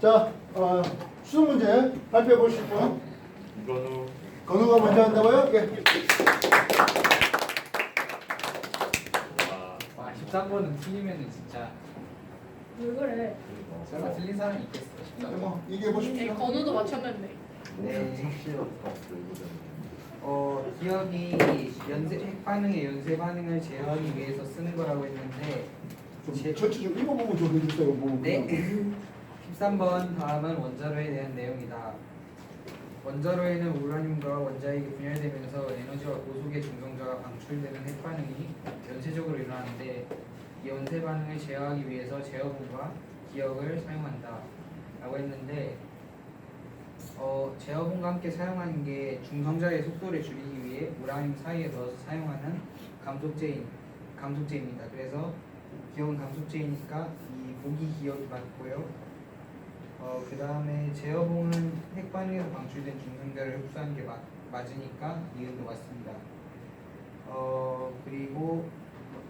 자, 어, 수능 문제 발표해 보실 분. 이거는 건우가 먼저 한다고요? 예. 와와 13번은 틀리면은 진짜 왜 그래? 설마 틀린 사람이 있겠어 13번 뭐 얘기해 보십시오. 건우도 맞췄는데. 네. 어 기억이 연쇄 핵 반응의 연쇄 반응을 제어하기 위해서 쓰는 거라고 했는데 좀 제- 전체 좀 읽어보고 좀 해주세요. 뭐. 네. 그냥. 13번 다음은 원자로에 대한 내용이다. 원자로에는 우라늄과 원자핵이 분열되면서 에너지와 고속의 중성자가 방출되는 핵 반응이 연쇄적으로 일어나는데 이 연쇄 반응을 제어하기 위해서 제어본과 기억을 사용한다. 라고 했는데 어, 제어본과 함께 사용하는 게 중성자의 속도를 줄이기 위해 우라늄 사이에 넣어서 사용하는 감속제인 감속제입니다. 그래서 기억은 감속제이니까 이 보기 기억이 맞고요. 어, 그 다음에 제어봉은 핵 반응에서 방출된 중성자를 흡수하는 게 맞, 맞으니까 이은도 맞습니다. 어, 그리고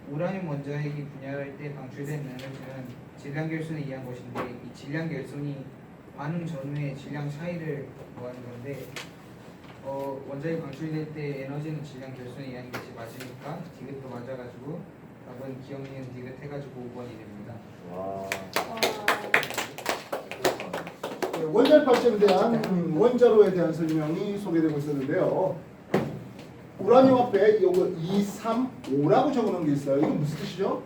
우라늄 원자핵이 분열할 때 방출된 에너지는 질량 결손에 의한 것인데 이 질량 결손이 반응 전후의 질량 차이를 구하는 건데 어, 원자핵이 방출될 때 에너지는 질량 결손에 의한 것이 맞으니까 디귿도 맞아가지고 답은 기억니은 디귿 해가지고 5번이 됩니다. 와 네, 원자력 발전에 대한 음, 원자로에 대한 설명이 소개되고 있었는데요. 우라늄 앞에 요거 2, 3, 5라고 적어놓은 게 있어요. 이건 무슨 뜻이죠?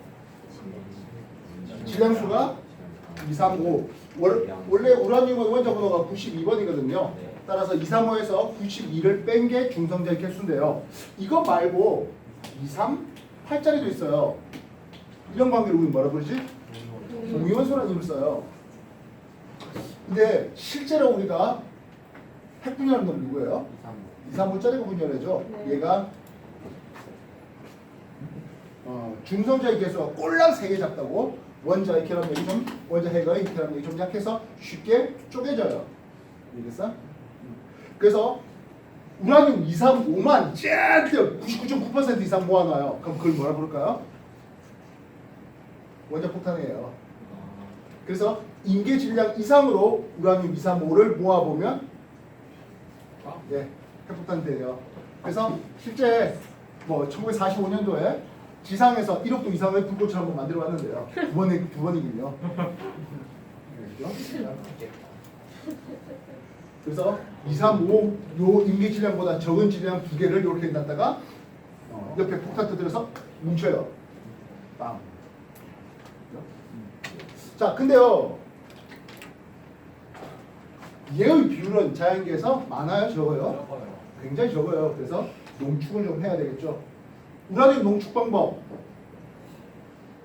질량수가 2, 3, 5. 월, 원래 우라늄은 원자 번호가 92번이거든요. 따라서 2, 3, 5에서 92를 뺀 게 중성자의 개수인데요. 이거 말고 2, 3, 8짜리도 있어요. 이런 관계를 우리 뭐라 그러지? 동위원소라는 이름을 써요. 근데 실제로 우리가 핵 분열하는 건 누구예요? 2, 3, 5짜리가 분열해죠. 네. 얘가 어, 중성자의 개수가 꼴랑 3개 작다고 원자의 결합력이 좀 원자 핵의 결합력이 좀 약해서 쉽게 쪼개져요. 알겠어? 그래서 우라늄 2, 3, 5만 쫙99.9% 이상 모아놔요. 그럼 그걸 뭐라 부를까요? 원자 폭탄이에요. 그래서 인계 질량 이상으로 우라늄 2, 3, 5를 모아보면 예, 핵폭탄이 돼요. 그래서 실제 뭐 1945년도에 지상에서 1억도 이상의 불꽃을 한번 만들어 봤는데요. 두 번이 두 번이군요. 그래서 2, 3, 5, 요 인계 질량보다 적은 질량 두 개를 이렇게 놨다가 어, 옆에 폭탄 터뜨려서 뭉쳐요. 빵. 자, 근데요. 얘의 비율은 자연계에서 많아요, 적어요? 굉장히 적어요. 그래서 농축을 좀 해야 되겠죠. 우라늄 농축 방법.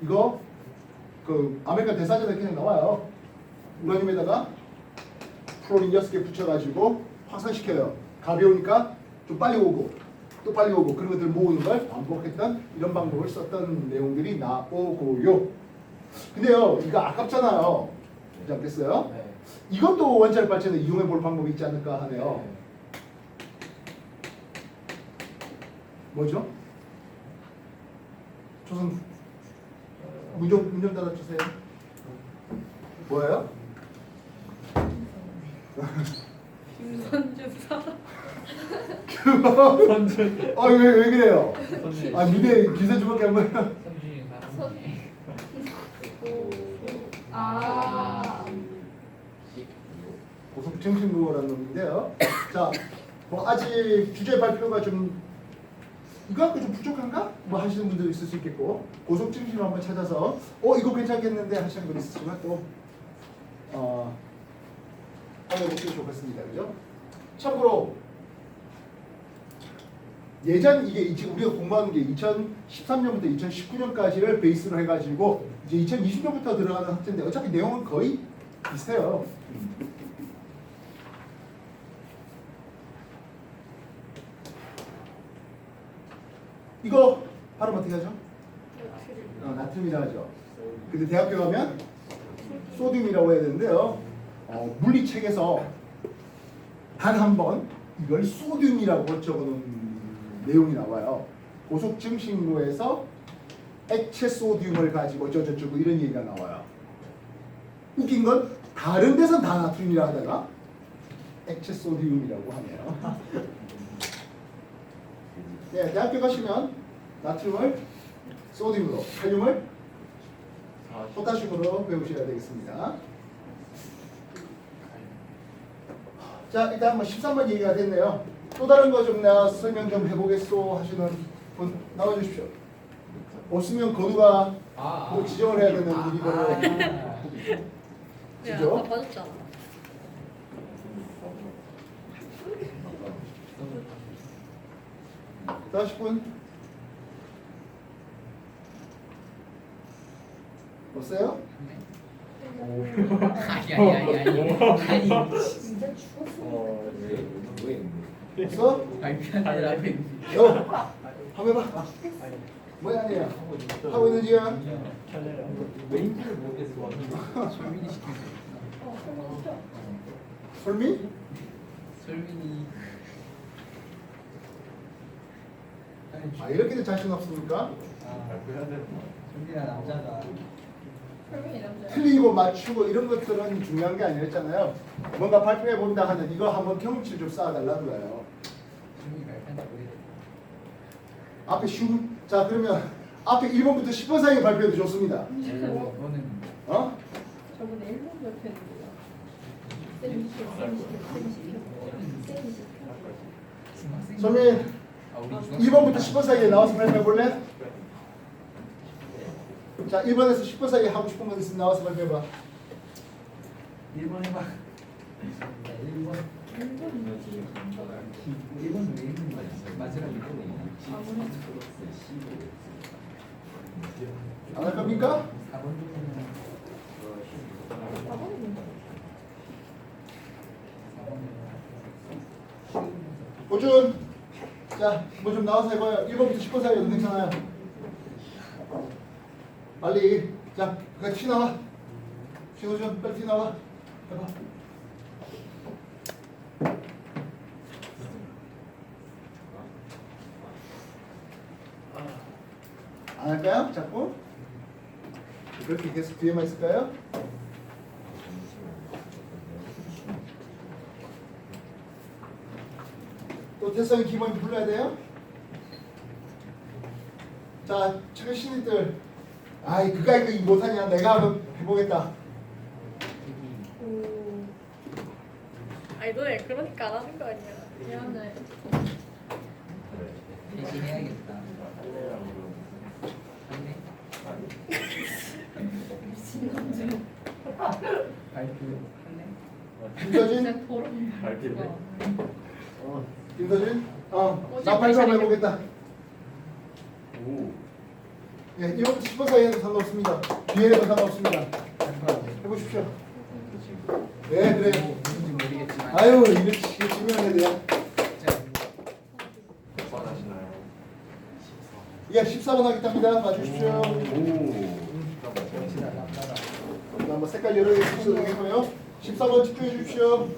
이거 그 아메리카 대사전에 그냥 나와요. 우라늄에다가 플로린 6개 붙여가지고 확산시켜요. 가벼우니까 좀 빨리 오고 또 빨리 오고 그런 것들 모으는 걸 반복했던 이런 방법을 썼던 내용들이 나오고요. 근데요, 이거 아깝잖아요. 그렇지 않겠어요? 네. 이것도 원자력 발전에 이용해 볼 방법이 있지 않을까 하네요. 뭐죠? 조선 문좀 문좀 따라주세요. 뭐예요? 김선주사. 아왜 왜 그래요? 아 미래 기사주밖에 안 보여. 선준이 사람. 아. 고속 정신구호라는 놈인데요. 자, 뭐 아직 주제 발표가 좀 이거 갖고 좀 부족한가? 뭐 하시는 분들 있을 수 있겠고 고속 정신을 한번 찾아서 어 이거 괜찮겠는데 하시는 분 있으시면 또 어, 알려보시면 좋겠습니다. 그죠? 참고로 예전 이게 지금 우리가 공부하는 게 2013년부터 2019년까지를 베이스로 해가지고 이제 2020년부터 들어가는 학생인데 어차피 내용은 거의 비슷해요. 이거 발음 어떻게 하죠? 어, 나트륨이라 하죠. 근데 대학교 가면 소듐이라고 해야 되는데요. 어, 물리책에서 단 한 번 이걸 소듐이라고 적어놓은 내용이 나와요. 고속 증식로에서 액체 소듐을 가지고 어쩌저쩌고 이런 얘기가 나와요. 웃긴 건 다른 데선 다 나트륨이라 하다가 액체 소디움이라고 하네요. 네, 대학교 가시면 나트륨을 소디움으로, 칼륨을 포타슘으로 배우셔야 되겠습니다. 자, 일단 뭐 13번 얘기가 됐네요. 또 다른 거좀 내가 설명 좀 해보겠소 하시는 분 나와주십시오. 없으면 건우가 아, 뭐 지정을 해야 되는 아, 일이거든요. 아. 그죠? 아까 봐줬잖아. 다시 분 없어요? 아니 아니 아니 아니 아니 진짜 죽었어. 어, 네. 왜? 없어? 발표하는 앞에 요 한번 해봐. 뭐야 아니야? 하고 있는 지야? 왠지를 모르겠어. 솔민이 어, 시켜. 솔미? 솔민이 아 이렇게도 자신 없습니까? 거. 솔민아 남자가. 틀리고 맞추고 이런 것들은 중요한 게 아니었잖아요. 뭔가 발표해 본다 하는 이거 한번 경험치 좀 쌓아달라는 거예요. 앞에 쉬운 자 그러면 앞에 1번부터 10번 사이에 발표해도 좋습니다. 이거는 어? 저번에 일본. 쌤이 시켜, 쌤이 시켜, 쌤이 소민 아 우리 중학생 1번부터 10번 사이에 나와서 발표해 볼래? 자 1번에서 10번 사이에 하고 싶은 거 있으면 나와서 발표해 봐. 1번 해봐 1번 일본 1번 왜 1번 맞으라 1번 안할 겁니까? 4번 중에는 아버님. 4번 오준 자 뭐 좀 나와서 해봐요. 1번부터 10번 사이에 괜찮아요. 빨리 자 그냥 티 나와. 신호준 빨리 티 나와. 해봐. 안 할까요? 자꾸? 그렇게 계속 뒤에만 있을까요? 또 태성이 기본이 불러야 돼요? 자, 최근 신입들 아이 그까이 그 못하냐 내가 한번 해보겠다 오. 아니 너네 그러니까 안 하는 거 아니야. 미안해. 대신해야겠다 안돼 미친 남자. 발표 할래? 김서진? 더러운 발표네. 어, 김서진? 어, 나 발표 한번 해보겠다. 오. 예, 1번부터 10번 사이에도 상관없습니다. 뒤에도 상관없습니다. 해보십시오. 네 그래 누군지 모르겠지만 아유 이거 중요한 애들이야 자, 화나시나요? 예, 14번 하겠답니다 봐주십시오. 오. 자, 한번 색깔 여러 개 되겠고요. 14번 집중해 주십시오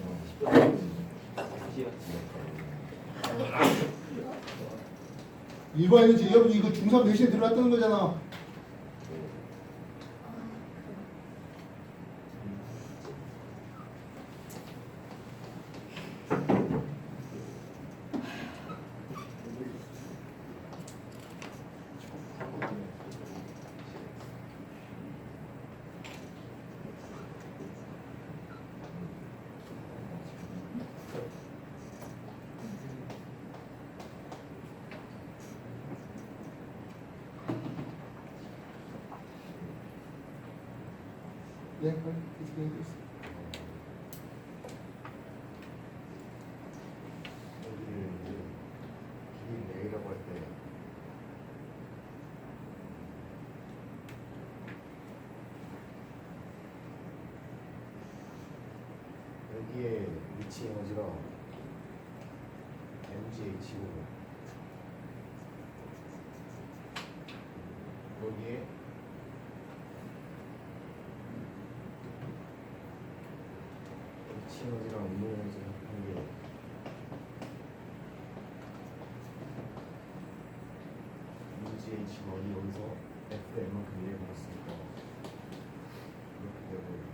이거 아니지? 여러분 이거 중3 대신에 들어왔다는 거잖아 네, 빨리 계속해 주세요. 여기를 이제 길이 내리라고 할 때 여기에 위치 에너지가 mgh고 여기에 에너지랑 운동 에너지가 한게 UGH가 어디 여기서 FM만큼 이해해버렸으니까 이렇게 되고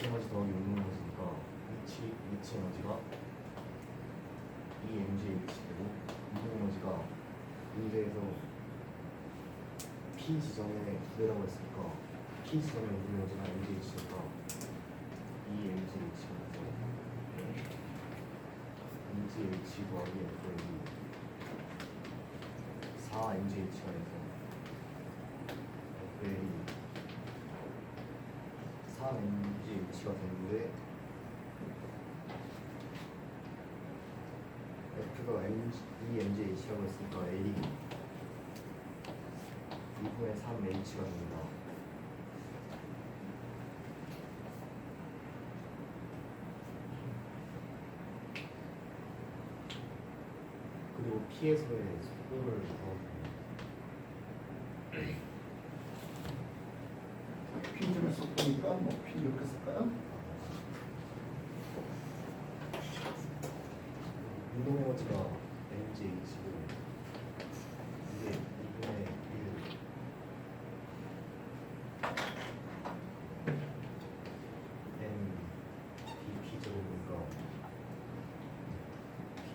H 에너지 더하기 운동 에너지니까 H H 에너지가 E mg H 되고 운동 에너지가 문제에서 P 지점에 두 배라고 했으니까 P 지점에 운동 에너지가 mg H니까 E mg H가 돼서 mg H 더하기 FL이 4 mg H가 돼서 FL이 4 mg H가 되는데 F가 M, 2 mg H라고 했으니까 L이 2분의 3 H가 됩니다. 그리고 P에서의 속도를 더하면 P 점에 속도니까 뭐 P 이렇게 쓸까요? 운동 에너지가 mg h고 이게 2분의 1 m dp 제곱이니까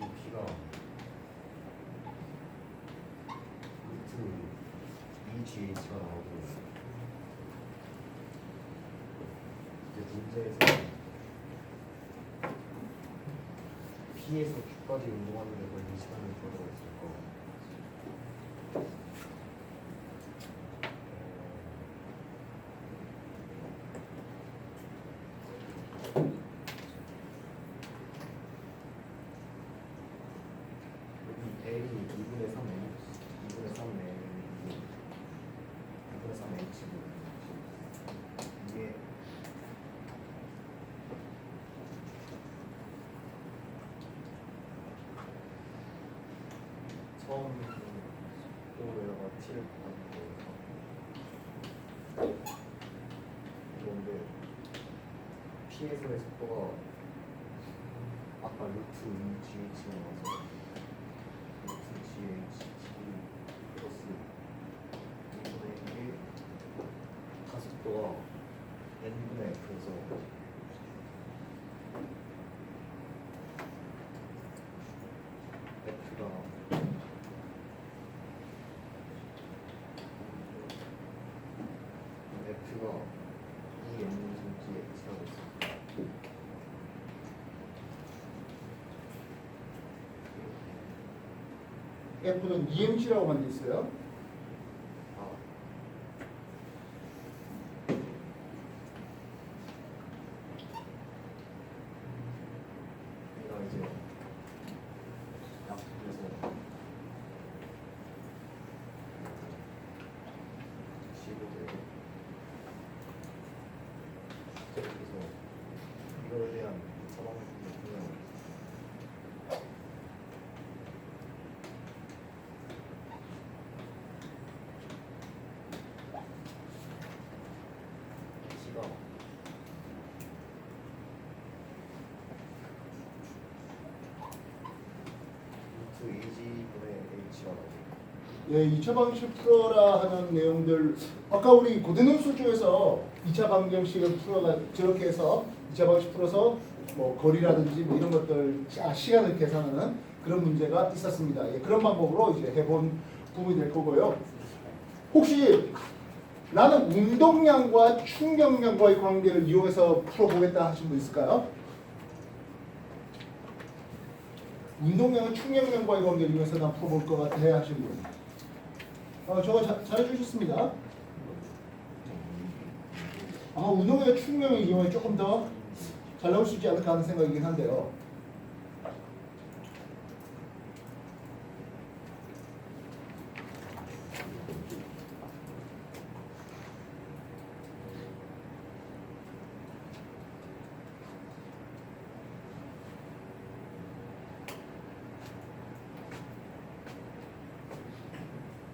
dp가 루트 2gh가 나오고 이제 문제에서 P에서 Q까지 운동하는 데 걸린 시간을 들어가 있을 거. 여기 L이 2분의 3 L, 2분의 3 L, 2분의 3 H고 이게 처음 속도에다가 t를 곱하는 거예요. 그런데 p에서의 속도가 아까 루트 2gh가 나와서 루트 gh 플러스 2분의 1 가속도가 n분의 f에서 f가 F가 이 N분기에 X라고 있습니다. F는 EMG라고 만 돼 있어요. 아, 얘가 이제 약속에서 15대 여기서 이거에 대한 처방을 보면 T가 루트 2G분의 H가 나오고 예, 2차 방정식 풀어라 하는 내용들 아까 우리 고등능 수주에서 2차 방정식을 풀어가 저렇게 해서 2차 방정식 풀어서 뭐 거리라든지 뭐 이런 것들 아, 시간을 계산하는 그런 문제가 있었습니다. 예, 그런 방법으로 이제 해본 부분이 될 거고요. 혹시 나는 운동량과 충격량과의 관계를 이용해서 풀어보겠다 하신 분 있을까요? 운동량과 충격량과의 관계를 이용해서 난 풀어볼 것 같아 하신 분. 어, 저거 자, 잘해주셨습니다. 아마 운동의 충격의 이용에 조금 더 잘 나올 수 있지 않을까 하는 생각이긴 한데요.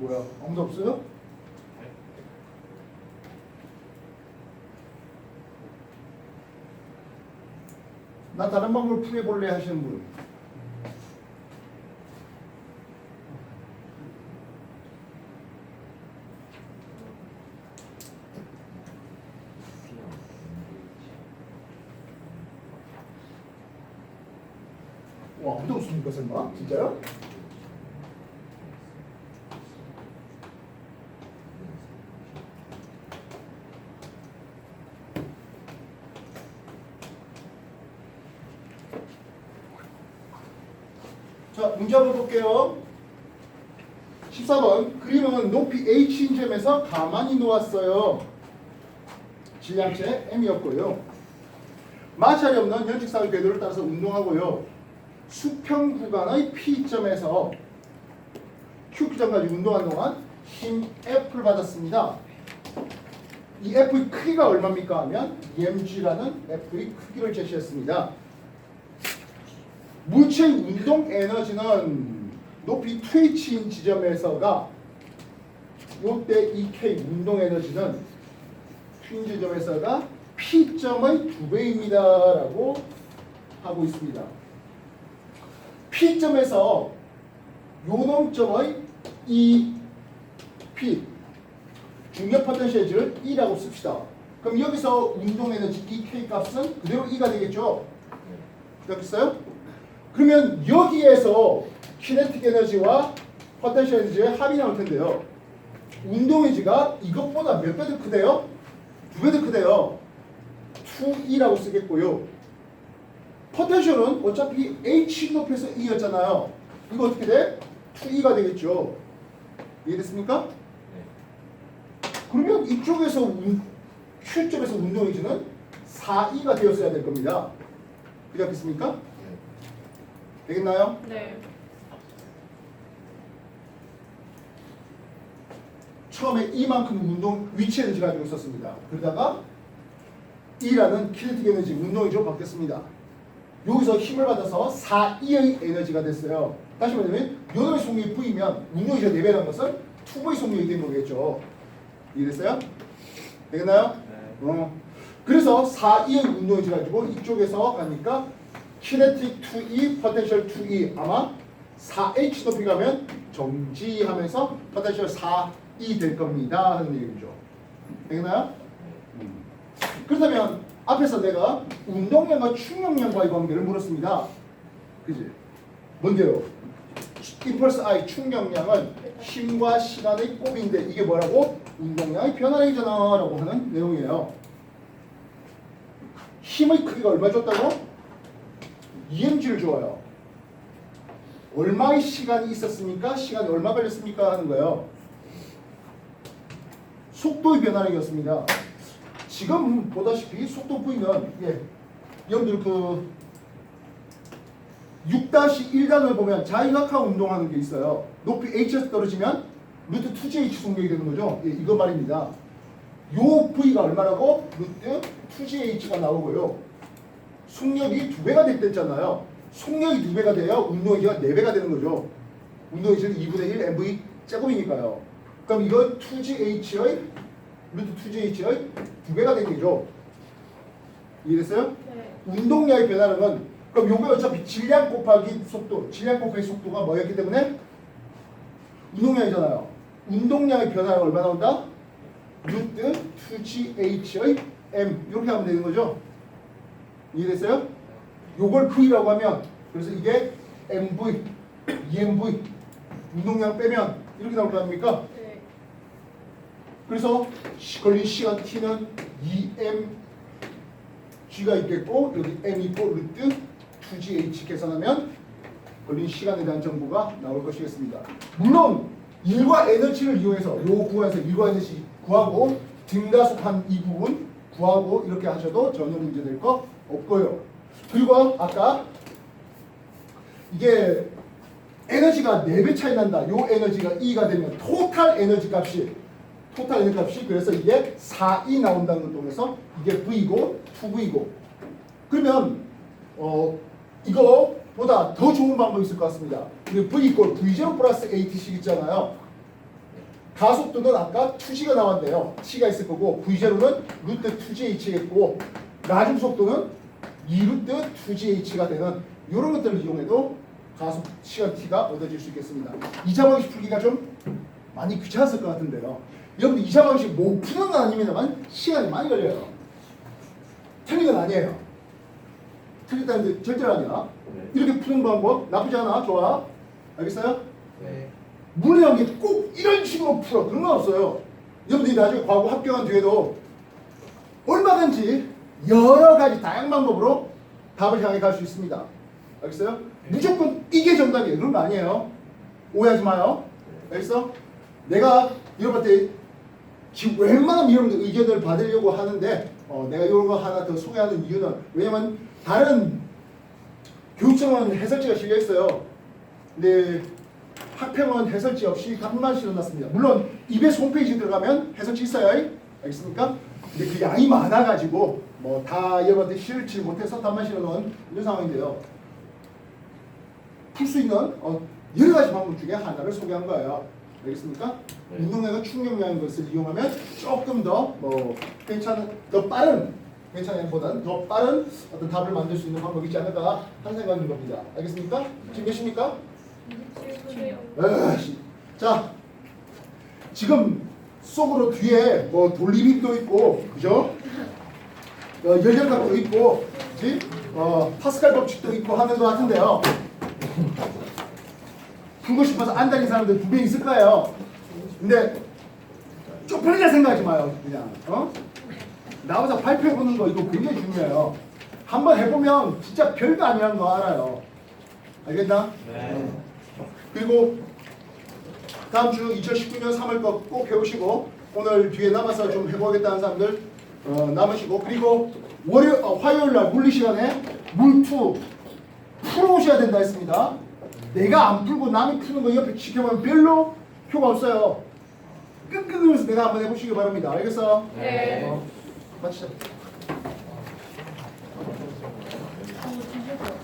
뭐야? 아무도 없어요? 나 다른 방법을 풀어볼래 하시는 분. 와, 아무도 없습니까, 설마? 진짜요? 볼게요. 14번. 그림은 높이 h인 점에서 가만히 놓았어요. 질량체 m이었고요. 마찰이 없는 연직사의 궤도를 따라서 운동하고요. 수평 구간의 P점에서 Q점까지 운동한 동안 힘 F를 받았습니다. 이 F의 크기가 얼마입니까 하면 EMG라는 F의 크기를 제시했습니다. 물체의 운동 에너지는 높이 2h인 지점에서가 요때 이 K 운동 에너지는 휜 지점에서가 P점의 두 배입니다라고 하고 있습니다. P점에서 요놈점의 이 P 중력 포텐셜을 E라고 씁시다. 그럼 여기서 운동 에너지 이 K 값은 그대로 E가 되겠죠. 되겠어요? 그러면 여기에서 키네틱 에너지와 포텐셜 에너지의 합이 나올 텐데요. 운동 에너지가 이것보다 몇 배 더 크대요? 두 배 더 크대요. 2E라고 쓰겠고요. 포텐셜은 어차피 H 높여서 E였잖아요. 이거 어떻게 돼? 2E가 되겠죠. 이해됐습니까? 그러면 이쪽에서 운, Q점에서 운동해주는 4E가 되었어야 될 겁니다. 그렇겠습니까? 되겠나요? 네. 처음에 이만큼 운동 위치 에너지 가지고 있었습니다. 그러다가 E라는 키네틱 에너지 운동이죠 바뀌었습니다. 여기서 힘을 받아서 4E의 에너지가 됐어요. 다시 말하면 요놈의 속력이 V면 운동이 저 4배라는 것은 2V의 속력이 된 거겠죠. 이해됐어요? 되겠나요? 어. 그래서 4E의 운동이 가지고 이쪽에서 가니까 키네틱 2E, 포텐셜 2E 아마 4H 높이 가면 정지하면서 포텐셜 4E 될 겁니다 하는 얘기죠. 되겠나요? 음. 그렇다면 앞에서 내가 운동량과 충격량과의 관계를 물었습니다. 그지? 뭔데요? 임펄스 I 충격량은 힘과 시간의 곱인데 이게 뭐라고? 운동량의 변화량이잖아 라고 하는 내용이에요. 힘의 크기가 얼마 줬다고? EMG를 줘요. 얼마의 시간이 있었습니까? 시간이 얼마 걸렸습니까? 하는 거예요. 속도의 변화량이었습니다. 지금 보다시피 속도 V는 예, 여러분들 그 6-1단을 보면 자유낙하 운동하는 게 있어요. 높이 H에서 떨어지면 루트 2GH 속력이 되는 거죠. 예, 이거 말입니다. 요 V가 얼마라고? 루트 2GH가 나오고요. 속력이 두 배가 됐댔잖아요. 속력이 두 배가 돼야 운동에너지가 네 배가 되는 거죠. 운동에너지는 2분의 1 MV 제곱이니까요. 그럼 이건 2GH의 루트 2GH의 두 배가 된 거죠. 이해됐어요? 네. 운동량의 변화량은 그럼 요게 어차피 질량 곱하기 속도, 질량 곱하기 속도가 뭐였기 때문에 운동량이잖아요. 운동량의 변화량 얼마 나온다? 루트 2GH의 M 이렇게 하면 되는 거죠. 이해됐어요? 요걸 V라고 하면 그래서 이게 MV, EMV 운동량 빼면 이렇게 나올 거 아닙니까? 네. 그래서 시- 걸린 시간 t는 2m g가 있겠고 여기 m 있고 루트 2gh 계산하면 걸린 시간에 대한 정보가 나올 것이겠습니다. 물론 일과 에너지를 이용해서 요 구간에서 일과 에너지 구하고 등가속한 이 부분 구하고 이렇게 하셔도 전혀 문제될 거 없고요. 그리고 아까 이게 에너지가 4배 차이 난다. 요 에너지가 E가 되면 토탈 에너지 값이 토탈 에너지 값이 그래서 이게 4E 나온다는 걸 통해서 이게 V고 2V고 그러면 어 이거보다 더 좋은 방법이 있을 것 같습니다. 우리 V 이꼴 V0 플러스 ATC 있잖아요. 가속도는 아까 2G가 나왔네요. T가 있을 거고 V0는 루트 2GH겠고 나중 속도는 2루트 2GH가 되는 이런 것들을 이용해도 가속 시간 T가 얻어질 수 있겠습니다. 2차 방식 풀기가 좀 많이 귀찮았을 것 같은데요. 여러분 2차 방식 못 푸는 건 아닙니다만 시간이 많이 걸려요. 틀린 건 아니에요. 틀렸다는 게 절대로 아니야. 네. 이렇게 푸는 방법 나쁘지 않아. 좋아. 알겠어요? 네. 문이라는 게꼭 이런 식으로 풀어. 그런 건 없어요. 여러분들이 나중에 과거 합격한 뒤에도 얼마든지 여러 가지 다양한 방법으로 답을 향해 갈 수 있습니다. 알겠어요? 무조건 이게 정답이에요. 그런 거 아니에요. 오해하지 마요. 알겠어? 내가 여러분한테 지금 웬만하면 여러분들 의견을 받으려고 하는데 어, 내가 이런 거 하나 더 소개하는 이유는 왜냐면 다른 교육청은 해설지가 실려 있어요. 근데 학평은 해설지 없이 답만 실어놨습니다. 물론 EBS 홈페이지 들어가면 해설지 있어요. 알겠습니까? 근데 그 양이 많아가지고 뭐 다 여러분한테 실지 못해서 실어놓은 이런 상황인데요. 풀 수 있는 어, 여러 가지 방법 중에 하나를 소개한 거예요. 알겠습니까? 네. 운동량과 충격량인 것을 이용하면 조금 더 뭐 괜찮은 더 빠른 괜찮은 보다는 더 빠른 어떤 답을 만들 수 있는 방법이 있지 않을까 하는 생각인 겁니다. 알겠습니까? 지금 몇십니까? 27분이요. 에이씨. 자, 지금 속으로 뒤에 뭐 돌리빔도 있고, 그죠? 어, 열역학도 있고, 그지? 어, 파스칼 법칙도 있고 하는 것 같은데요. 풀고 싶어서 안 다닌 사람들 두명 있을 거예요. 근데 쪽팔리자 생각하지 마요, 그냥. 어? 나와서 발표해 보는 거 이거 굉장히 중요해요. 한번 해보면 진짜 별거 아니라는 거 알아요. 알겠나? 네. 그리고 다음 주 2019년 3월 거꼭 해오시고 오늘 뒤에 남아서 좀 해보겠다는 사람들 어, 남으시고 그리고 월요 어, 화요일 날 물리 시간에 물투 풀어오셔야 된다 했습니다. 내가 안 풀고 남이 푸는 거 옆에 지켜보면 별로 효과 없어요. 끙끙거려서 내가 한번 해보시기 바랍니다. 알겠어? 네. 어, 마치자.